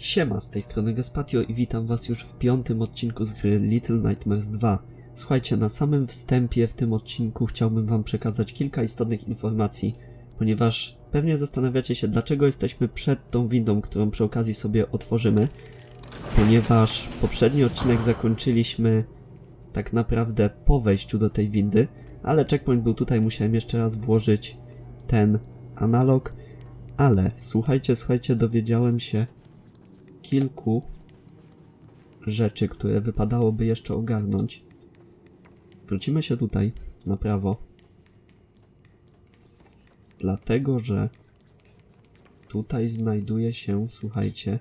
Siema, z tej strony Gaspatio i witam was już w piątym odcinku z gry Little Nightmares 2. Słuchajcie, na samym wstępie w tym odcinku chciałbym wam przekazać kilka istotnych informacji, ponieważ pewnie zastanawiacie się, dlaczego jesteśmy przed tą windą, którą przy okazji sobie otworzymy, ponieważ poprzedni odcinek zakończyliśmy tak naprawdę po wejściu do tej windy, ale checkpoint był tutaj, musiałem jeszcze raz włożyć ten analog, ale słuchajcie, słuchajcie, dowiedziałem się kilku rzeczy, które wypadałoby jeszcze ogarnąć. Wrócimy się tutaj, na prawo. Dlatego, że tutaj znajduje się, słuchajcie,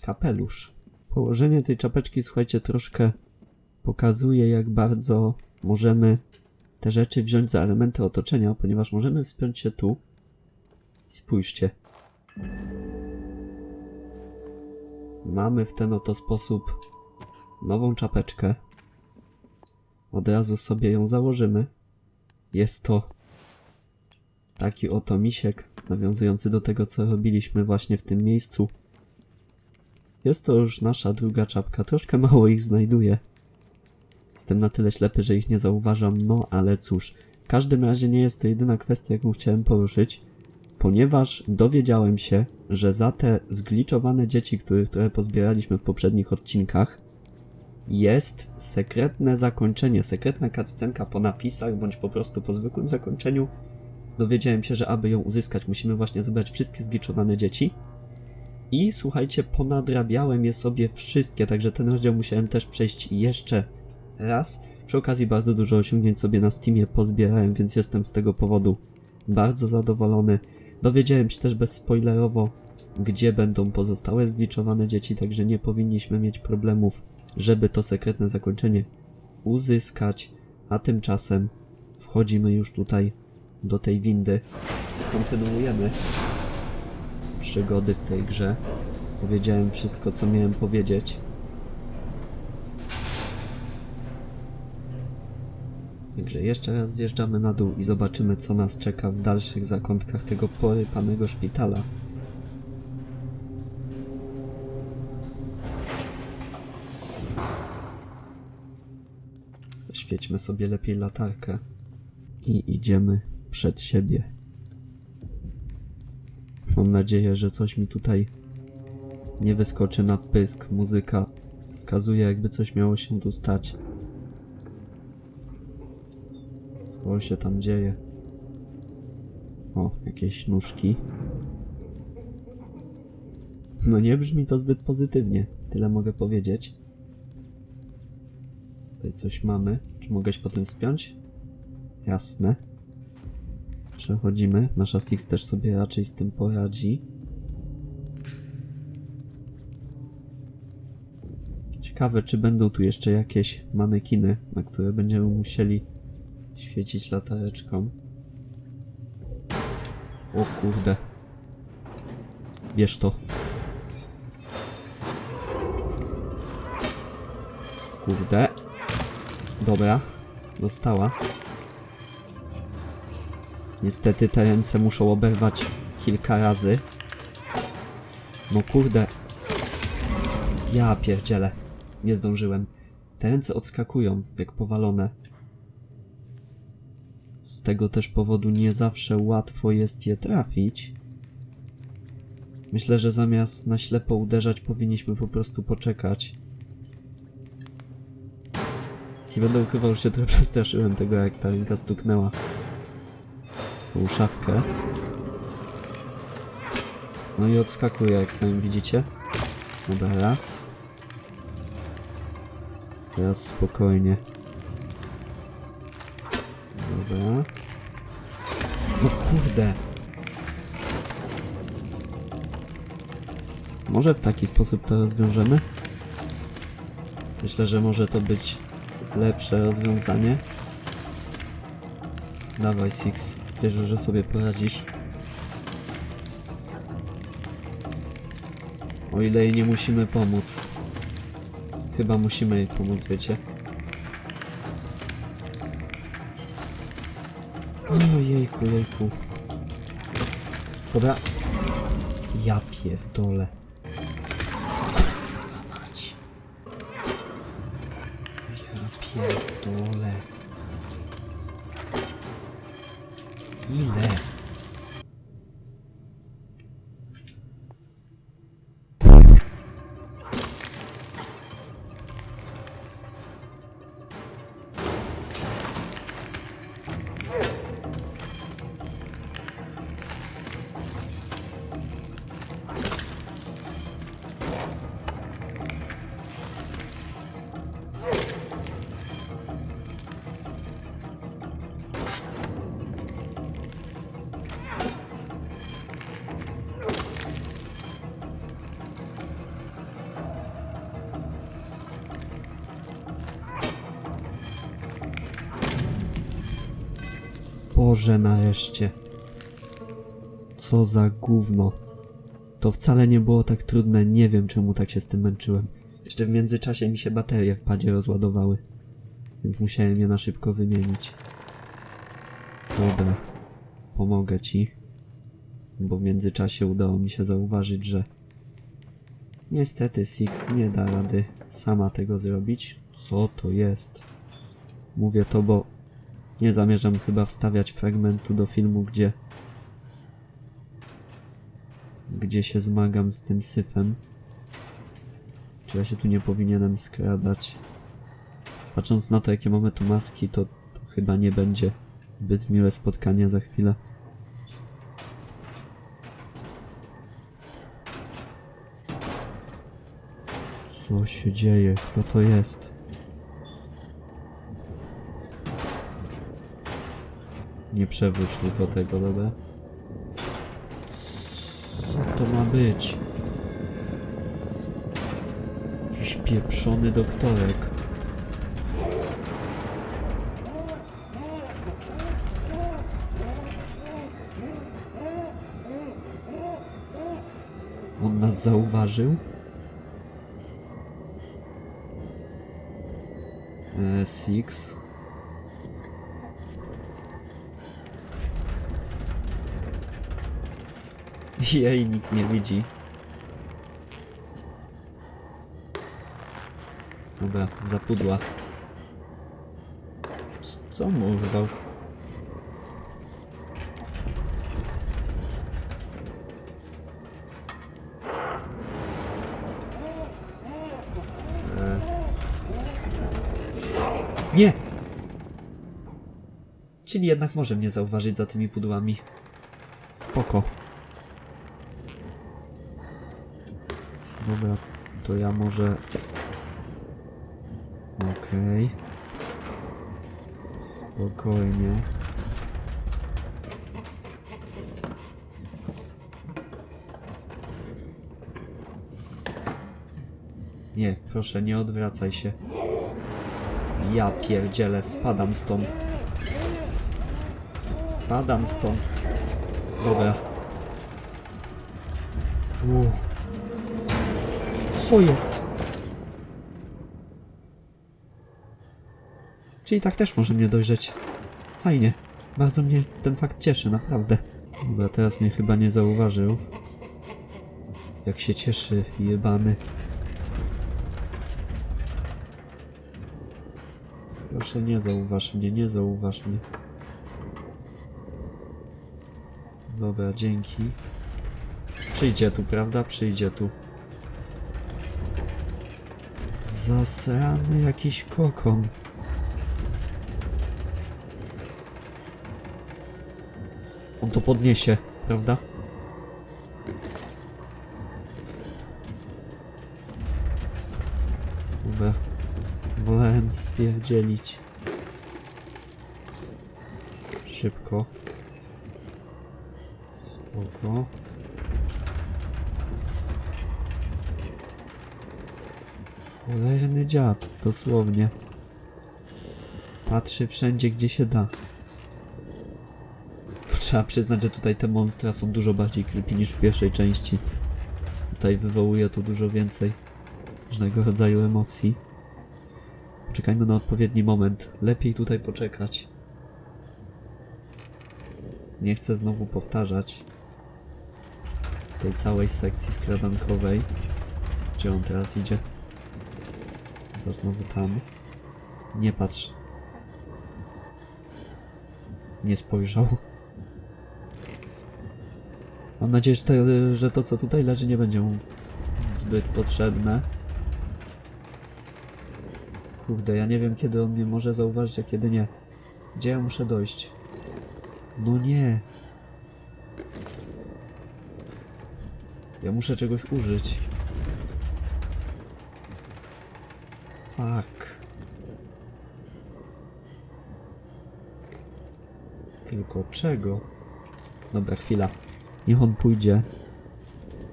kapelusz. Położenie tej czapeczki, słuchajcie, troszkę pokazuje, jak bardzo możemy te rzeczy wziąć za elementy otoczenia, ponieważ możemy wspiąć się tu. Spójrzcie. Mamy w ten oto sposób nową czapeczkę. Od razu sobie ją założymy. Jest to taki oto misiek, nawiązujący do tego, co robiliśmy właśnie w tym miejscu. Jest to już nasza druga czapka. Troszkę mało ich znajduję. Jestem na tyle ślepy, że ich nie zauważam, no ale cóż. W każdym razie nie jest to jedyna kwestia, jaką chciałem poruszyć, ponieważ dowiedziałem się, że za te zgliczowane dzieci, których trochę pozbieraliśmy w poprzednich odcinkach, jest sekretne zakończenie, sekretna cutscenka po napisach, bądź po prostu po zwykłym zakończeniu. Dowiedziałem się, że aby ją uzyskać, musimy właśnie zebrać wszystkie zgliczowane dzieci. I słuchajcie, ponadrabiałem je sobie wszystkie, także ten rozdział musiałem też przejść jeszcze raz. Przy okazji bardzo dużo osiągnięć sobie na Steamie pozbierałem, więc jestem z tego powodu bardzo zadowolony. Dowiedziałem się też bezspoilerowo, gdzie będą pozostałe zgliczowane dzieci, także nie powinniśmy mieć problemów, żeby to sekretne zakończenie uzyskać. A tymczasem wchodzimy już tutaj do tej windy. Kontynuujemy przygody w tej grze. Powiedziałem wszystko, co miałem powiedzieć. Także jeszcze raz zjeżdżamy na dół i zobaczymy, co nas czeka w dalszych zakątkach tego porypanego szpitala. Zaświećmy sobie lepiej latarkę i idziemy przed siebie. Mam nadzieję, że coś mi tutaj nie wyskoczy na pysk. Muzyka wskazuje, jakby coś miało się tu stać. Co się tam dzieje? O, jakieś nóżki. No nie brzmi to zbyt pozytywnie, tyle mogę powiedzieć. Tutaj coś mamy. Czy mogę się potem spiąć? Jasne. Przechodzimy. Nasza Six też sobie raczej z tym poradzi. Ciekawe, czy będą tu jeszcze jakieś manekiny, na które będziemy musieli świecić latareczką. O kurde. Bierz to. Kurde. Dobra. Dostała. Niestety te ręce muszą oberwać kilka razy. No kurde. Ja pierdzielę. Nie zdążyłem. Te ręce odskakują, jak powalone. Z tego też powodu nie zawsze łatwo jest je trafić. Myślę, że zamiast na ślepo uderzać, powinniśmy po prostu poczekać. Nie będę ukrywał, że się trochę przestraszyłem tego, jak ta ręka stuknęła tą szafkę. No i odskakuje, jak sami widzicie. Dobra, raz. Teraz spokojnie. Kurde. Może w taki sposób to rozwiążemy? Myślę, że może to być lepsze rozwiązanie. Dawaj, Six. Wierzę, że sobie poradzisz. O ile jej nie musimy pomóc. Chyba musimy jej pomóc, wiecie? Jejku, jejku. Dobra. Ja pierdolę. Ja pierdolę. Ile? Boże, nareszcie. Co za gówno. To wcale nie było tak trudne, nie wiem czemu tak się z tym męczyłem. Jeszcze w międzyczasie mi się baterie w padzie rozładowały, więc musiałem je na szybko wymienić. Dobra, pomogę ci, bo w międzyczasie udało mi się zauważyć, że niestety Six nie da rady sama tego zrobić. Co to jest? Mówię to, bo nie zamierzam chyba wstawiać fragmentu do filmu, gdzie gdzie się zmagam z tym syfem. Czy ja się tu nie powinienem skradać? Patrząc na to, jakie mamy tu maski, to, to chyba nie będzie zbyt miłe spotkanie za chwilę. Co się dzieje? Kto to jest? Nie przewróć tylko tego, dobra? Co to ma być? Jakiś pieprzony doktorek. On nas zauważył? E, Six. Jej, nikt nie widzi. Dobra, zapudła. Co mu urwał? E. Nie! Czyli jednak może mnie zauważyć za tymi pudłami. Spoko. Dobra, to ja może... Okej. Spokojnie. Nie, proszę, nie odwracaj się. Ja pierdzielę, spadam stąd. Spadam stąd. Dobra. Uff. Co jest? Czyli tak też może mnie dojrzeć. Fajnie. Bardzo mnie ten fakt cieszy, naprawdę. Dobra, teraz mnie chyba nie zauważył. Jak się cieszy, jebany. Proszę, nie zauważ mnie, nie zauważ mnie. Dobra, dzięki. Przyjdzie tu, prawda? Przyjdzie tu. Zasrany jakiś kokon. On to podniesie, prawda? Dobra. Wolałem spierdzielić. Szybko. Spoko. Cholerny dziad, dosłownie. Patrzy wszędzie, gdzie się da. To trzeba przyznać, że tutaj te monstra są dużo bardziej creepy niż w pierwszej części. Tutaj wywołuje to dużo więcej różnego rodzaju emocji. Poczekajmy na odpowiedni moment. Lepiej tutaj poczekać. Nie chcę znowu powtarzać tej całej sekcji skradankowej. Gdzie on teraz idzie? Chyba znowu tam. Nie patrz. Nie spojrzał. Mam nadzieję, że, te, że to, co tutaj leży, nie będzie mu zbyt potrzebne. Kurde, ja nie wiem, kiedy on mnie może zauważyć, a kiedy nie. Gdzie ja muszę dojść? No nie. Ja muszę czegoś użyć. Fuck. Tylko czego? Dobra, chwila. Niech on pójdzie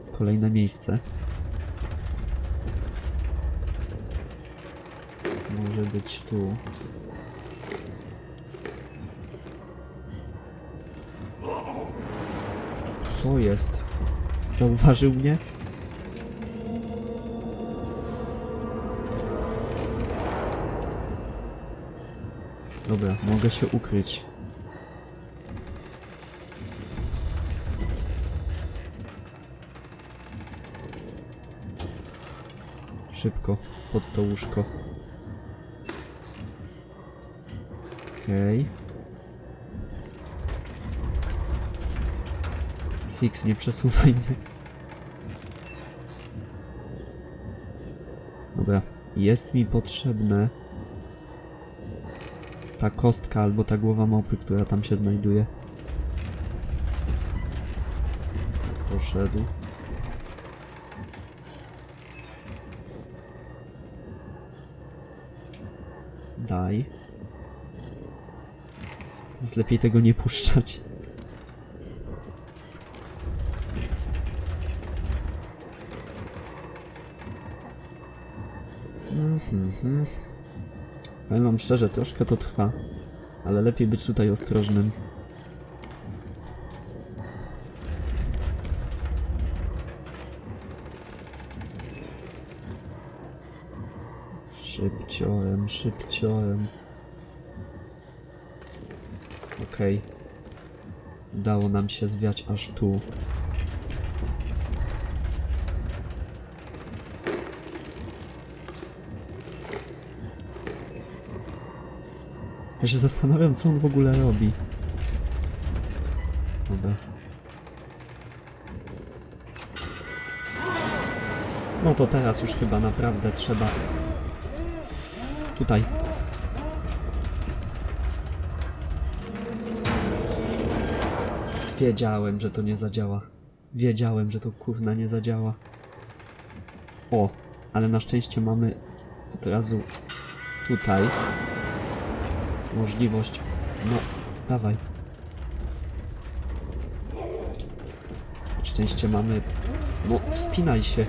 w kolejne miejsce. Może być tu. Co jest? Zauważył mnie? Dobra, mogę się ukryć. Szybko, pod to łóżko. Okej. Six, nie przesuwaj mnie. Dobra, jest mi potrzebne ta kostka albo ta głowa małpy, która tam się znajduje. Poszedł. Daj. Jest lepiej tego nie puszczać. Mhm. Powiem wam szczerze, troszkę to trwa, ale lepiej być tutaj ostrożnym. Szybciorem, szybciorem. Okej. Udało nam się zwiać aż tu. Ja się zastanawiam, co on w ogóle robi. Dobra. No to teraz już chyba naprawdę trzeba... Tutaj. Wiedziałem, że to nie zadziała. Wiedziałem, że to kurna nie zadziała. O, ale na szczęście mamy od razu tutaj możliwość. No, dawaj. Szczęście mamy. No, wspinaj się.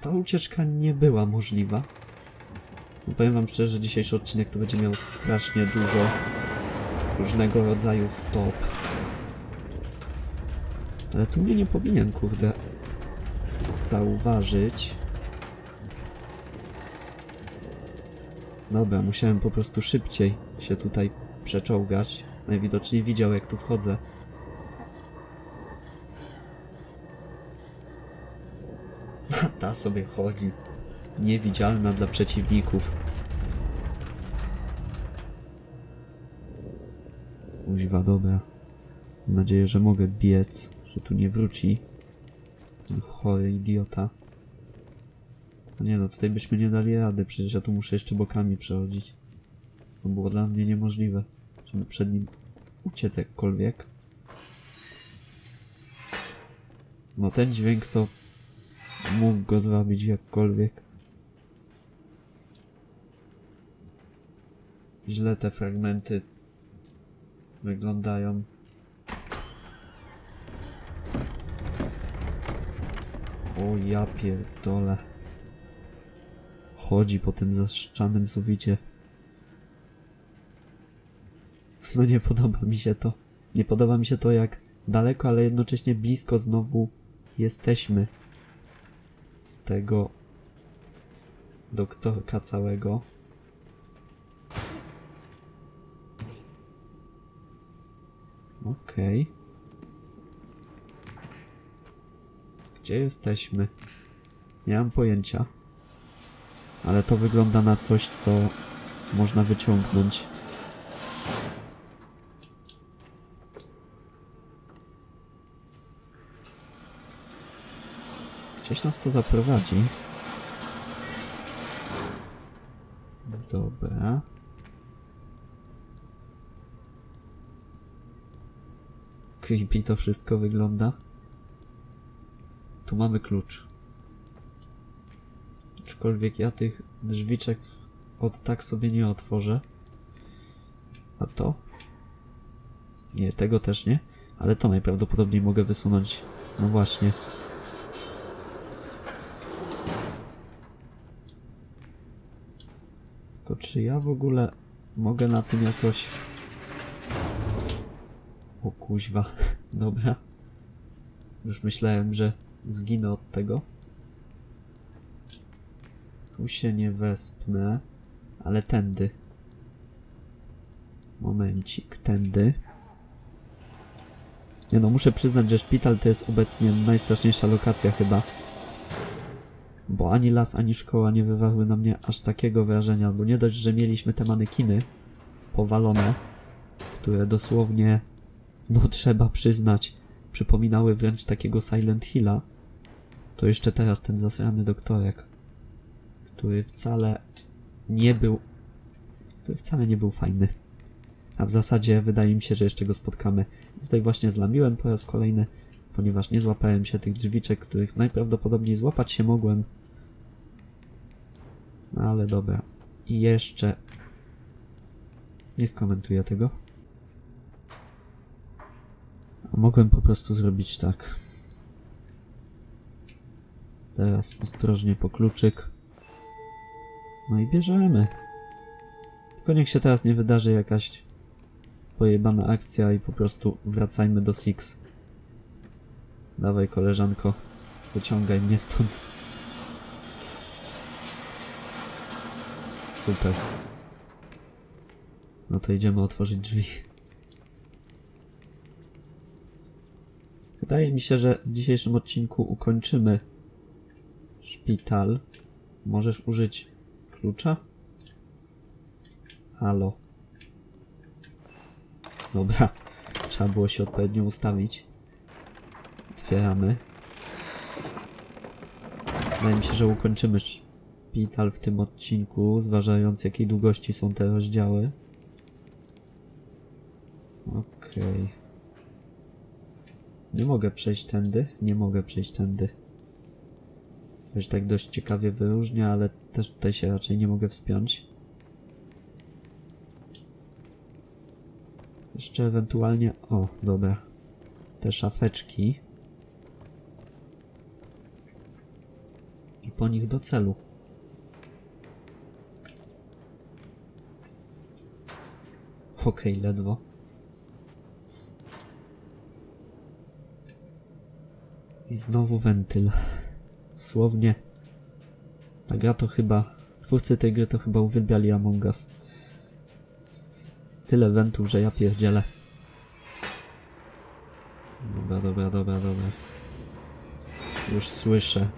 Ta ucieczka nie była możliwa. Powiem wam szczerze, że dzisiejszy odcinek to będzie miał strasznie dużo różnego rodzaju wtop. Ale tu mnie nie powinien, kurde, zauważyć. Dobra, musiałem po prostu szybciej się tutaj przeczołgać. Najwidoczniej widział, jak tu wchodzę. Ta sobie chodzi. Niewidzialna dla przeciwników. Uźwa, dobra. Mam nadzieję, że mogę biec, że tu nie wróci. Ten chory idiota. Nie no, tutaj byśmy nie dali rady, przecież ja tu muszę jeszcze bokami przechodzić. To było dla mnie niemożliwe, żeby przed nim uciec jakkolwiek. No ten dźwięk to mógł go zwabić jakkolwiek. Źle te fragmenty wyglądają. O ja pierdolę. Chodzi po tym zaszczanym suficie. No nie podoba mi się to. Nie podoba mi się to jak daleko, ale jednocześnie blisko znowu jesteśmy tego doktorka całego. Okej. Gdzie jesteśmy? Nie mam pojęcia. Ale to wygląda na coś, co można wyciągnąć. Gdzieś nas to zaprowadzi. Dobra. Creepy to wszystko wygląda. Tu mamy klucz. Aczkolwiek ja tych drzwiczek od tak sobie nie otworzę. A to? Nie, tego też nie. Ale to najprawdopodobniej mogę wysunąć. No właśnie. Tylko czy ja w ogóle mogę na tym jakoś... O kuźwa. Dobra. Już myślałem, że zginę od tego. Tu się nie wespnę, ale tędy. Momencik, tędy. Nie no, muszę przyznać, że szpital to jest obecnie najstraszniejsza lokacja chyba. Bo ani las, ani szkoła nie wywarły na mnie aż takiego wrażenia, bo nie dość, że mieliśmy te manekiny powalone, które dosłownie, no trzeba przyznać, przypominały wręcz takiego Silent Hilla, to jeszcze teraz ten zasrany doktorek, który wcale nie był, który wcale nie był fajny. A w zasadzie wydaje mi się, że jeszcze go spotkamy. Tutaj właśnie zlamiłem po raz kolejny, ponieważ nie złapałem się tych drzwiczek, których najprawdopodobniej złapać się mogłem. Ale dobra. I jeszcze... Nie skomentuję tego. A mogłem po prostu zrobić tak. Teraz ostrożnie po kluczyk. No i bierzemy. Tylko niech się teraz nie wydarzy jakaś pojebana akcja i po prostu wracajmy do Six. Dawaj koleżanko, wyciągaj mnie stąd. Super. No to idziemy otworzyć drzwi. Wydaje mi się, że w dzisiejszym odcinku ukończymy szpital. Możesz użyć klucza? Halo. Dobra, trzeba było się odpowiednio ustawić. Otwieramy. Wydaje mi się, że ukończymy szpital w tym odcinku, zważając jakiej długości są te rozdziały. Okej. Nie mogę przejść tędy? Nie mogę przejść tędy. Się tak dość ciekawie wyróżnia, ale też tutaj się raczej nie mogę wspiąć. Jeszcze ewentualnie... O, dobra. Te szafeczki. I po nich do celu. Okej, ledwo. I znowu wentyl. Słownie. Ta gra to chyba... Twórcy tej gry to chyba uwielbiali Among Us. Tyle wentów, że ja pierdzielę. Dobra, dobra, dobra, dobra. Już słyszę,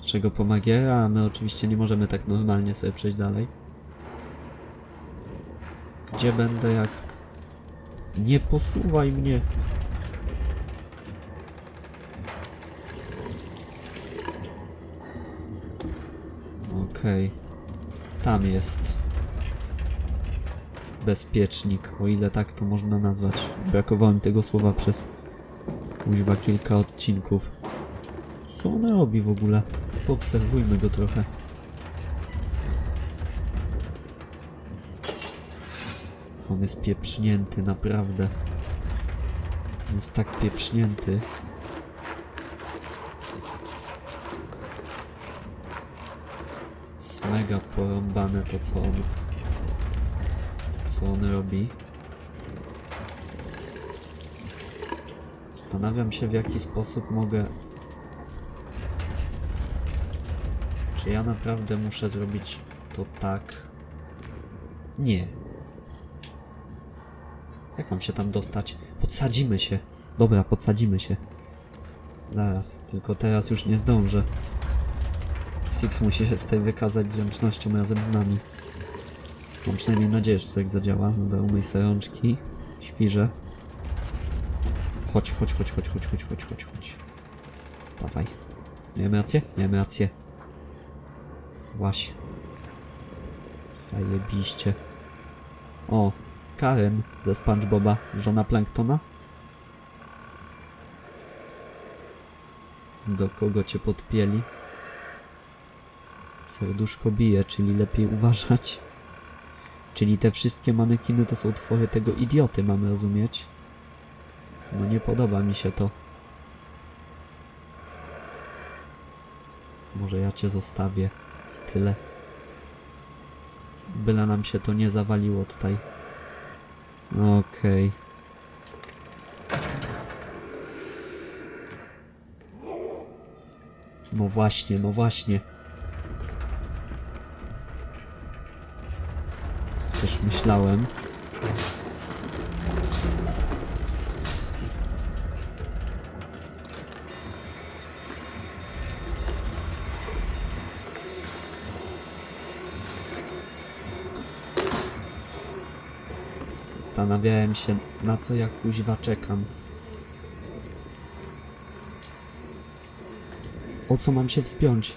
czego pomagiera, a my oczywiście nie możemy tak normalnie sobie przejść dalej. Gdzie będę jak... Nie posuwaj mnie! Okej. Tam jest bezpiecznik, o ile tak to można nazwać. Brakowało mi tego słowa przez kuźwa kilka odcinków. Co on robi w ogóle? Poobserwujmy go trochę. On jest pieprznięty, naprawdę. On jest tak pieprznięty. Jest mega porąbane to, co on co on robi. Zastanawiam się, w jaki sposób mogę. Czy ja naprawdę muszę zrobić to tak? Nie. Jak mam się tam dostać? Podsadzimy się. Dobra, podsadzimy się. Zaraz, tylko teraz już nie zdążę. Six musi się tutaj wykazać zręcznością razem z nami. Mam przynajmniej nadzieję, że to tak zadziała. Dobra, umyj sobie rączki. Świże. Chodź, chodź, chodź, chodź, chodź, chodź, chodź, chodź, chodź. Dawaj. Miałem rację? Miałem rację. Właśnie. Zajebiście. O, Karen ze SpongeBoba, żona Planktona. Do kogo cię podpieli? Serduszko bije, czyli lepiej uważać. Czyli te wszystkie manekiny to są twoje tego idioty, mamy rozumieć? No nie podoba mi się to. Może ja cię zostawię i tyle. Byle nam się to nie zawaliło tutaj. Okej. No właśnie, no właśnie. Myślałem. Zastanawiałem się, na co ja kuźwa czekam. O co mam się wspiąć?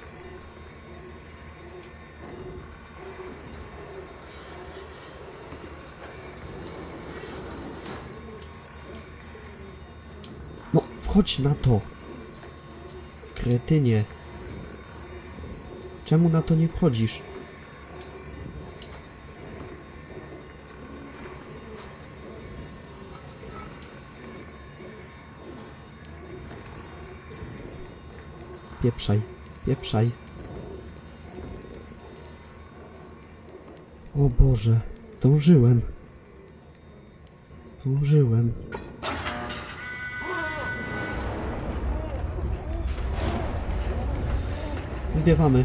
Wchodź na to. Kretynie. Czemu na to nie wchodzisz? Spieprzaj, spieprzaj. O Boże, zdążyłem. Zdążyłem. Zwiewamy.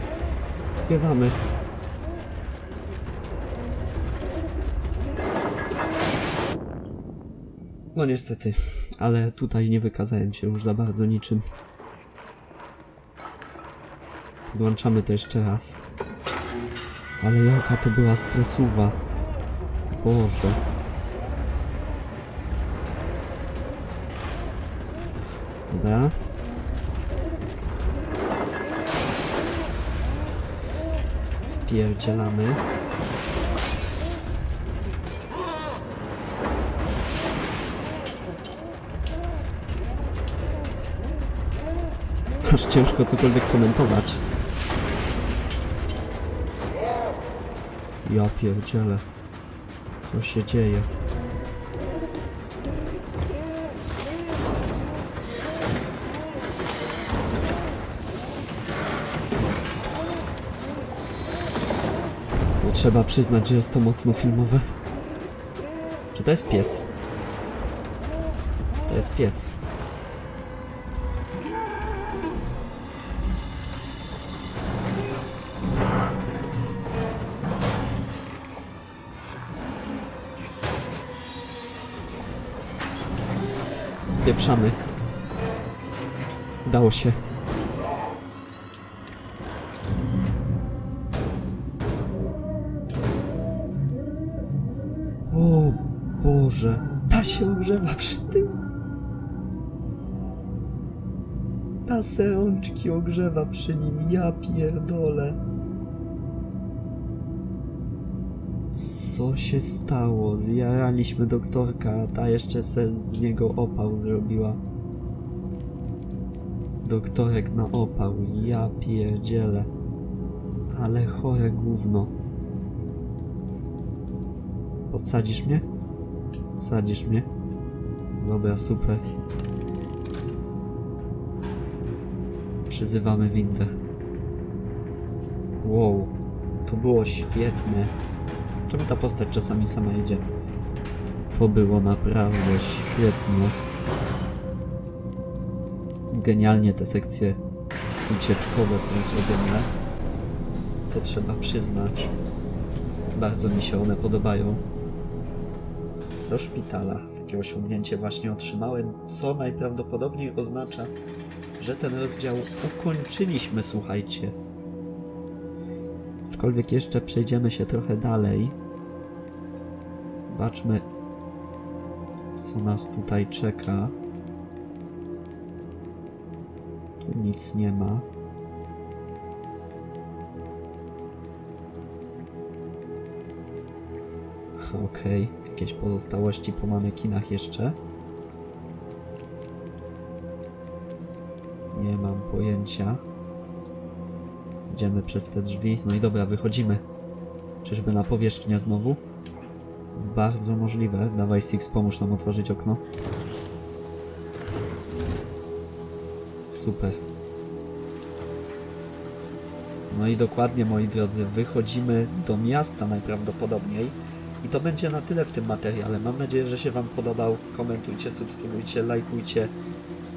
Zwiewamy. No niestety, ale tutaj nie wykazałem się już za bardzo niczym. Podłączamy to jeszcze raz. Ale jaka to była stresuwa. Boże. Dobra. Spierdzielamy. Aż ciężko cokolwiek komentować. Ja pierdzielę. Co się dzieje? Trzeba przyznać, że jest to mocno filmowe. Czy to jest piec? To jest piec. Spieprzamy. Udało się. Boże. Ta się ogrzewa przy tym. Ta se ogrzewa przy nim. Ja pierdolę. Co się stało? Zjaraliśmy doktorka, a ta jeszcze se z niego opał zrobiła. Doktorek na opał, ja pierdzielę. Ale chore gówno. Podsadzisz mnie? Sadzisz mnie? Dobra, super. Przyzywamy windę. Wow, to było świetne. Czemu ta postać czasami sama idzie? To było naprawdę świetne. Genialnie te sekcje ucieczkowe są zrobione. To trzeba przyznać. Bardzo mi się one podobają. Do szpitala. Takie osiągnięcie właśnie otrzymałem, co najprawdopodobniej oznacza, że ten rozdział ukończyliśmy, słuchajcie. Aczkolwiek jeszcze przejdziemy się trochę dalej. Zobaczmy, co nas tutaj czeka. Tu nic nie ma. Okej, jakieś pozostałości po manekinach jeszcze. Nie mam pojęcia. Idziemy przez te drzwi. No i dobra, wychodzimy. Czyżby na powierzchnię znowu? Bardzo możliwe. Dawaj Six, pomóż nam otworzyć okno. Super. No i dokładnie, moi drodzy, wychodzimy do miasta najprawdopodobniej. I to będzie na tyle w tym materiale. Mam nadzieję, że się Wam podobał. Komentujcie, subskrybujcie, lajkujcie.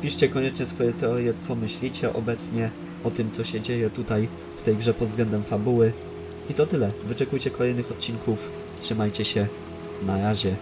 Piszcie koniecznie swoje teorie, co myślicie obecnie o tym, co się dzieje tutaj w tej grze pod względem fabuły. I to tyle. Wyczekujcie kolejnych odcinków. Trzymajcie się. Na razie.